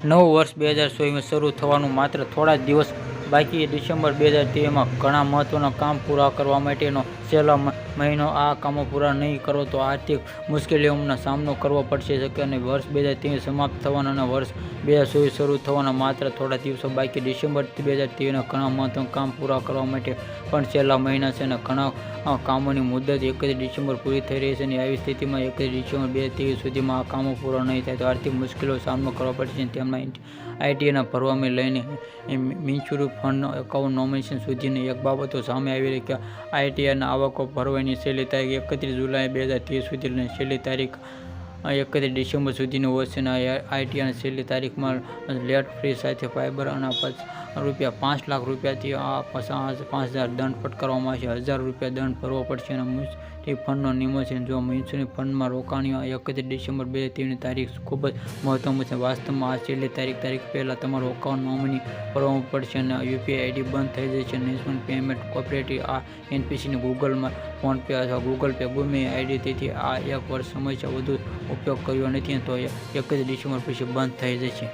નવું વર્ષ બે હજાર ચોવીસમાં શરૂ થવાનું માત્ર થોડા જ દિવસ બાકી ડિસેમ્બર બે હજાર તેરમાં ઘણા મહત્ત્વના કામ પૂરા કરવા માટેનો છેલ્લો મહિનો આ કામો પૂરા નહીં કરો તો આર્થિક મુશ્કેલીઓનો સામનો કરવો પડશે. શકે અને વર્ષ બે હજાર ત્રેવીસ સમાપ્ત થવાના અને વર્ષ બે હજાર ચોવીસ શરૂ થવાના માત્ર થોડા દિવસો બાકી. ડિસેમ્બર બે હજાર ત્રેવીસના ઘણા મહત્ત્વના કામ પૂરા કરવા માટે પણ છેલ્લા મહિના છે અને ઘણા કામોની મુદત એકત્રીસ ડિસેમ્બર પૂરી થઈ રહી છે અને આવી સ્થિતિમાં એકત્રીસ ડિસેમ્બર બે હજાર સુધીમાં આ કામો પૂરા નહીં થાય તો આર્થિક મુશ્કેલીઓ સામનો કરવો પડશે. તેમના આઈટીના ભરવામાં લઈને મ્યુચ્યુઅલ એકાઉન્ટ નોમિનેશન સુધીની એક બાબતો સામે આવી રહી કે આઈટીઆઈના આવકો ભરવાની છેલ્લી તારીખ એકત્રીસ જુલાઈ બે હજાર ત્રીસ સુધીની છેલ્લી તારીખ એકત્રીસ ડિસેમ્બર સુધીની અને આઈટીઆઈની છેલ્લી તારીખમાં લેટ ફ્રી સાથે ફાઇબર અને રૂપિયા પાંચ લાખ રૂપિયાથી આ પાંચ હજાર દંડ ફટકારવામાં આવશે. હજાર રૂપિયા દંડ ભરવો પડશે અને મ્યુચ્યુઅલ ફંડનો છે જો મ્યુચ્યુઅલ ફંડમાં રોકાણીઓ એકત્રીસ ડિસેમ્બર બે હજાર તારીખ ખૂબ જ મહત્વનું છે. વાસ્તવમાં આ છેલ્લી તારીખ તારીખ પહેલાં તમારું અકાઉન્ટ નોમિની કરવું પડશે અને યુપીઆઈ આઈડી બંધ થઈ જશે. નેશનલ પેમેન્ટ કોઓપરેટિવ આ એનપીસીની ગૂગલમાં ફોનપે અથવા ગૂગલ પે ગમે આઈડી તેથી આ એક વર્ષ સમય છે વધુ ઉપયોગ કર્યો નથી તો એકત્રીસ ડિસેમ્બર પછી બંધ થઈ જશે.